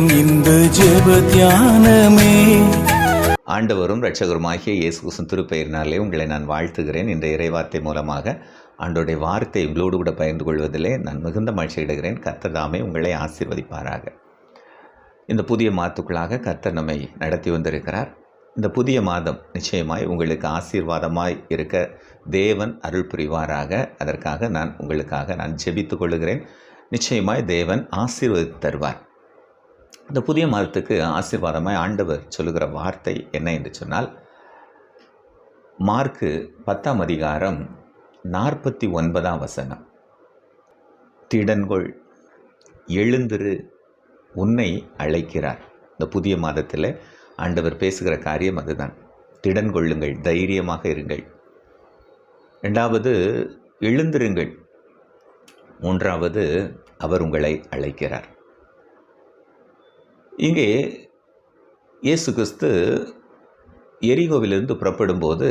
நேரம் இந்த ஜெப தியானமே. ஆண்டவரும் இரட்சகருமாகிய இயேசு கிறிஸ்துவின் திருப்பெயரினாலே உங்களை நான் வாழ்த்துகிறேன். இந்த இறைவார்த்தை மூலமாக ஆண்டோடைய வார்த்தை உங்களோடு கூட பகிர்ந்து கொள்வதிலே நான் மிகுந்த மகிழ்ச்சியிடுகிறேன் அடைகிறேன். உங்களை ஆசீர்வதிப்பாராக. இந்த புதிய மாதத்துக்குள்ளாக கர்த்தர் நம்மை நடத்தி வந்திருக்கிறார். இந்த புதிய மாதம் நிச்சயமாய் உங்களுக்கு ஆசீர்வாதமாய் இருக்க தேவன் அருள் புரிவாராக. அதற்காக நான் உங்களுக்காக நான் ஜெபித்து கொள்ளுகிறேன் நிச்சயமாய் தேவன் ஆசீர்வதித்து தருவார். இந்த புதிய மாதத்துக்கு ஆசீர்வாதமாய் ஆண்டவர் சொல்லுகிற வார்த்தை என்ன என்று சொன்னால் மார்க்கு பத்தாம் அதிகாரம் நாற்பத்தி ஒன்பதாம் வசனம். திடன்கொள் எழுந்திரு உன்னை அழைக்கிறார். இந்த புதிய மாதத்தில் ஆண்டவர் பேசுகிற காரியம் அதுதான். திடன் கொள்ளுங்கள் தைரியமாக இருங்கள். ரெண்டாவது எழுந்திருங்கள். மூன்றாவது அவர் உங்களை அழைக்கிறார். இங்கே இயேசு கிறிஸ்து எரிகோவிலிருந்து புறப்படும்போது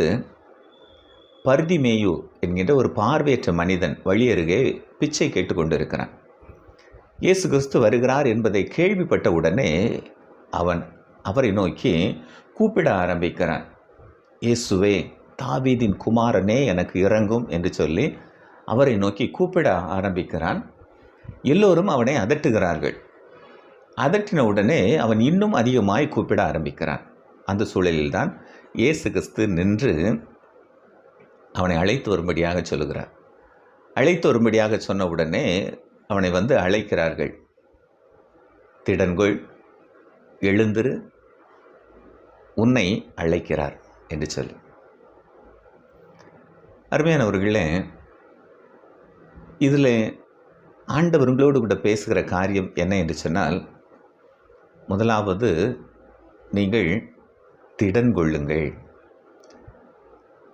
பர்திமேயு என்கின்ற ஒரு பார்வையற்ற மனிதன் வழியருகே பிச்சை கேட்டுக்கொண்டு இருக்கிறான் இயேசு கிறிஸ்து வருகிறார் என்பதை கேள்விப்பட்ட உடனே அவன் அவரை நோக்கி கூப்பிட ஆரம்பிக்கிறான். இயேசுவே தாவீதின் குமாரனே எனக்கு இறங்கும் என்று சொல்லி அவரை நோக்கி கூப்பிட ஆரம்பிக்கிறான். எல்லோரும் அவனை அதட்டுகிறார்கள். அதட்டின உடனே அவன் இன்னும் அதிகமாய் கூப்பிட ஆரம்பிக்கிறான். அந்த சூழலில்தான் இயேசு கிறிஸ்து நின்று அவனை அழைத்து வரும்படியாக சொல்லுகிறார். அழைத்து வரும்படியாக சொன்ன உடனே அவனை வந்து அழைக்கிறார்கள். திடன்கொள் எழுந்திரு உன்னை அழைக்கிறார் என்று சொல்லி. அருமையானவர்களே இதில் ஆண்டவர் உங்களோடு கூட பேசுகிற காரியம் என்ன என்று சொன்னால் முதலாவது நீங்கள் திடன் கொள்ளுங்கள்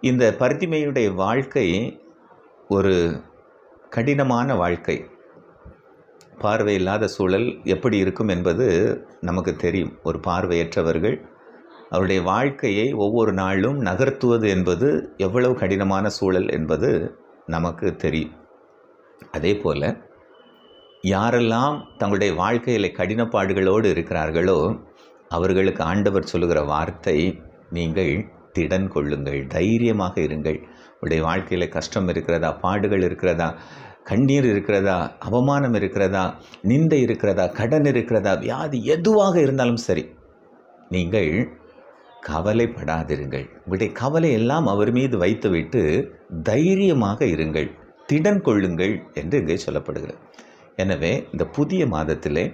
இந்த பருத்திமையுடைய வாழ்க்கை ஒரு கடினமான வாழ்க்கை. பார்வை இல்லாத சூழல் எப்படி இருக்கும் என்பது நமக்கு தெரியும். ஒரு பார்வையற்றவர்கள் அவருடைய வாழ்க்கையை ஒவ்வொரு நாளும் நகர்த்துவது என்பது எவ்வளவு கடினமான சூழல் என்பது நமக்கு தெரியும். அதே போல் யாரெல்லாம் தங்களுடைய வாழ்க்கையில் கடினப்பாடுகளோடு இருக்கிறார்களோ அவர்களுக்கு ஆண்டவர் சொல்லுகிற வார்த்தை நீங்கள் திடன் கொள்ளுங்கள் தைரியமாக இருங்கள். உடைய வாழ்க்கையில் கஷ்டம் இருக்கிறதா பாடுகள் இருக்கிறதா கண்ணீர் இருக்கிறதா அவமானம் இருக்கிறதா நிந்தை இருக்கிறதா கடன் இருக்கிறதா வியாதி எதுவாக இருந்தாலும் சரி நீங்கள் கவலைப்படாதிருங்கள். உங்களுடைய கவலை எல்லாம் அவர் மீது வைத்துவிட்டு தைரியமாக இருங்கள். திடன் கொள்ளுங்கள் என்று இங்கே சொல்லப்படுகிறது. எனவே இந்த புதிய மாதத்திலே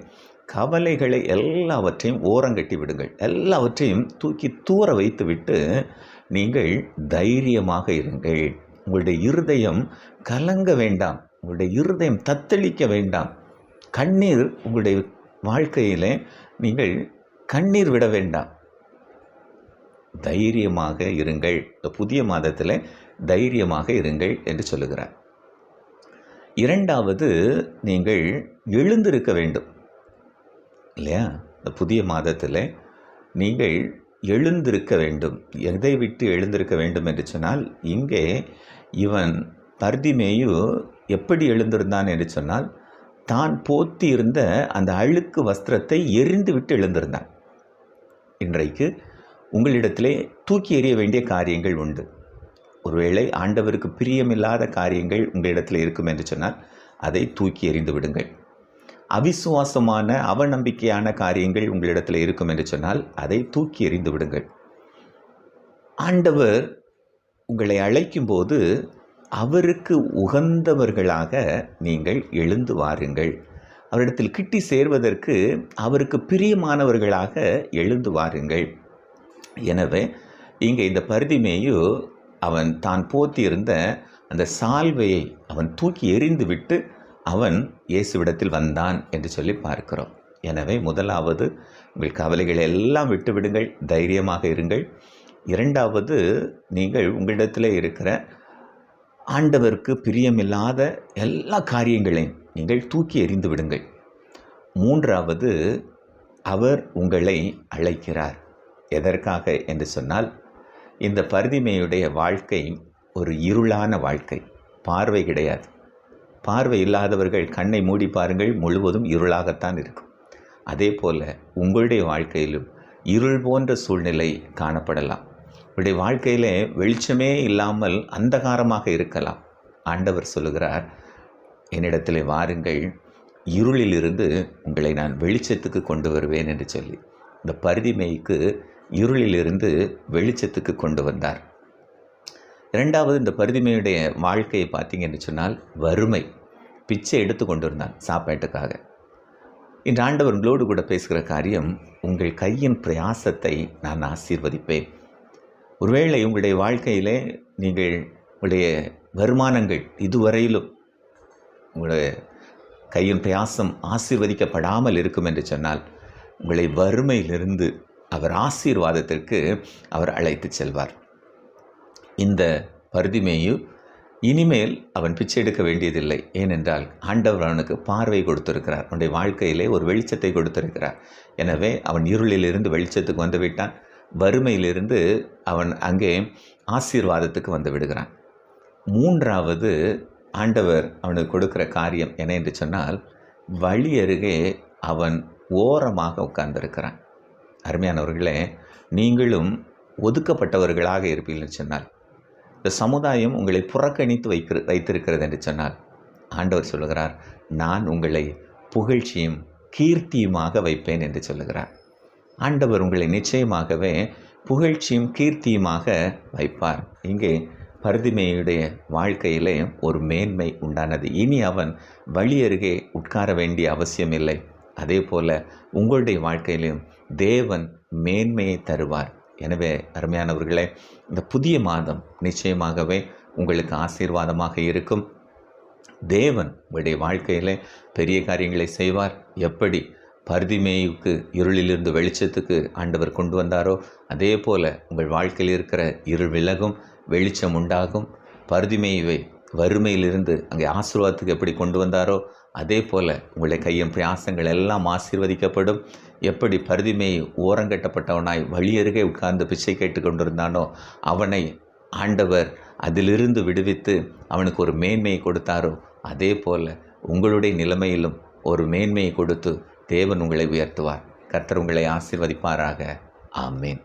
கவலைகளை எல்லாவற்றையும் ஓரங்கட்டி விடுங்கள். எல்லாவற்றையும் தூக்கி தூர வைத்துவிட்டு நீங்கள் தைரியமாக இருங்கள். உங்களுடைய இருதயம் கலங்க வேண்டாம். உங்களுடைய இருதயம் தத்தளிக்க வேண்டாம். கண்ணீர் உங்களுடைய வாழ்க்கையிலே நீங்கள் கண்ணீர் விட வேண்டாம். தைரியமாக இருங்கள். இந்த புதிய மாதத்தில் தைரியமாக இருங்கள் என்று சொல்லுகிறார். இரண்டாவது நீங்கள் எழுந்திருக்க வேண்டும். இல்லையா? இந்த புதிய மாதத்தில் நீங்கள் எழுந்திருக்க வேண்டும். எதை விட்டு எழுந்திருக்க வேண்டும் என்று சொன்னால் இங்கே இவன் பர்திமேயு எப்படி எழுந்திருந்தான் என்று சொன்னால் தான் போத்தி இருந்த அந்த அழுக்கு வஸ்திரத்தை எரிந்து விட்டு எழுந்திருந்தான். இன்றைக்கு உங்களிடத்திலே தூக்கி எறிய வேண்டிய காரியங்கள் உண்டு. ஒருவேளை ஆண்டவருக்கு பிரியமில்லாத காரியங்கள் உங்களிடத்தில் இருக்கும் என்று சொன்னால் அதை தூக்கி எறிந்து விடுங்கள். அவிசுவாசமான அவநம்பிக்கையான காரியங்கள் உங்களிடத்தில் இருக்கும் என்று சொன்னால் அதை தூக்கி எறிந்து விடுங்கள். ஆண்டவர் உங்களை அழைக்கும்போது அவருக்கு உகந்தவர்களாக நீங்கள் எழுந்து வாருங்கள். அவரிடத்தில் கிட்டி சேர்வதற்கு அவருக்கு பிரியமானவர்களாக எழுந்து வாருங்கள். எனவே இங்கே இந்த பருதிமேயு அவன் தான் போத்தியிருந்த அந்த சால்வையை அவன் தூக்கி எறிந்து விட்டு அவன் இயேசுவிடத்தில் வந்தான் என்று சொல்லி பார்க்கிறோம். எனவே முதலாவது உங்கள் கவலைகளை எல்லாம் விட்டுவிடுங்கள் தைரியமாக இருங்கள். இரண்டாவது நீங்கள் உங்களிடத்தில் இருக்கிற ஆண்டவருக்கு பிரியமில்லாத எல்லா காரியங்களையும் நீங்கள் தூக்கி எறிந்து விடுங்கள். மூன்றாவது அவர் உங்களை அழைக்கிறார். எதற்காக என்று சொன்னால் இந்த பரிதிமையுடைய வாழ்க்கை ஒரு இருளான வாழ்க்கை. பார்வை கிடையாது. பார்வை இல்லாதவர்கள் கண்ணை மூடி பாருங்கள் முழுவதும் இருளாகத்தான் இருக்கும். அதே போல் உங்களுடைய வாழ்க்கையிலும் இருள் போன்ற சூழ்நிலை காணப்படலாம். உங்களுடைய வாழ்க்கையிலே வெளிச்சமே இல்லாமல் அந்தகாரமாக இருக்கலாம். ஆண்டவர் சொல்லுகிறார் என்னிடத்தில் வாருங்கள் இருளிலிருந்து உங்களை நான் வெளிச்சத்துக்கு கொண்டு வருவேன் என்று சொல்லி. இந்த பரிதிமைக்கு இருளிலிருந்து வெளிச்சத்துக்கு கொண்டு வந்தார். இரண்டாவது இந்த பருதிமையுடைய வாழ்க்கையை பார்த்தீங்கன்னு சொன்னால் வறுமை பிச்சை எடுத்து கொண்டு இருந்தான் சாப்பாட்டுக்காக. இன்று ஆண்டவர் உங்களோடு கூட பேசுகிற காரியம் உங்கள் கையின் பிரயாசத்தை நான் ஆசீர்வதிப்பேன். ஒருவேளை உங்களுடைய வாழ்க்கையிலே நீங்கள் உங்களுடைய வருமானங்கள் இதுவரையிலும் உங்களுடைய கையின் பிரயாசம் ஆசீர்வதிக்கப்படாமல் இருக்கும் என்று சொன்னால் உங்களை வறுமையிலிருந்து அவர் ஆசீர்வாதத்திற்கு அவர் அழைத்து செல்வார். இந்த பருதிமேயு இனிமேல் அவன் பிச்சை எடுக்க வேண்டியதில்லை. ஏனென்றால் ஆண்டவர் அவனுக்கு பார்வை கொடுத்திருக்கிறார். அவனுடைய வாழ்க்கையிலே ஒரு வெளிச்சத்தை கொடுத்திருக்கிறார். எனவே அவன் இருளிலிருந்து வெளிச்சத்துக்கு வந்து விட்டான். வறுமையிலிருந்து அவன் அங்கே ஆசீர்வாதத்துக்கு வந்து விடுகிறான். மூன்றாவது ஆண்டவர் அவனுக்கு கொடுக்கிற காரியம் என்ன என்று சொன்னால் வழி அருகே அவன் ஓரமாக உட்கார்ந்திருக்கிறான். அருமையானவர்களே நீங்களும் ஒதுக்கப்பட்டவர்களாக இருப்பீர்கள் சொன்னால் இந்த சமுதாயம் உங்களை புறக்கணித்து வைக்கிற வைத்திருக்கிறது என்று சொன்னால் ஆண்டவர் சொல்லுகிறார் நான் உங்களை புகழ்ச்சியும் கீர்த்தியுமாக வைப்பேன் என்று சொல்லுகிறார். ஆண்டவர் உங்களை நிச்சயமாகவே புகழ்ச்சியும் கீர்த்தியுமாக வைப்பார். இங்கே பருதிமையுடைய வாழ்க்கையிலே ஒரு மேன்மை உண்டானது. இனி அவன் வழி அருகே உட்கார வேண்டிய அவசியம் இல்லை. அதே போல் உங்களுடைய வாழ்க்கையிலும் தேவன் மேன்மையை தருவார். எனவே அருமையானவர்களே இந்த புதிய மாதம் நிச்சயமாகவே உங்களுக்கு ஆசீர்வாதமாக இருக்கும். தேவன் உங்களுடைய வாழ்க்கையில் பெரிய காரியங்களை செய்வார். எப்படி? பருதிமேயுக்கு இருளிலிருந்து வெளிச்சத்துக்கு ஆண்டவர் கொண்டு வந்தாரோ அதே போல் உங்கள் வாழ்க்கையில் இருக்கிற இருள் விலகும் வெளிச்சம் உண்டாகும். பருதிமேயுவை வறுமையிலிருந்து அங்கே ஆசீர்வாதத்துக்கு எப்படி கொண்டு வந்தாரோ அதே போல் உங்களுடைய கையின் பிரயாசங்கள் எல்லாம் ஆசீர்வதிக்கப்படும். எப்படி பருதிமை ஓரங்கட்டப்பட்டவனாய் வழியருகே உட்கார்ந்து பிச்சை கேட்டு கொண்டிருந்தானோ அவனை ஆண்டவர் அதிலிருந்து விடுவித்து அவனுக்கு ஒரு மேன்மையை கொடுத்தாரோ அதே போல் உங்களுடைய நிலைமையிலும் ஒரு மேன்மையை கொடுத்து தேவன் உங்களை உயர்த்துவார். கர்த்தர் உங்களை ஆசீர்வதிப்பாராக. ஆமேன்.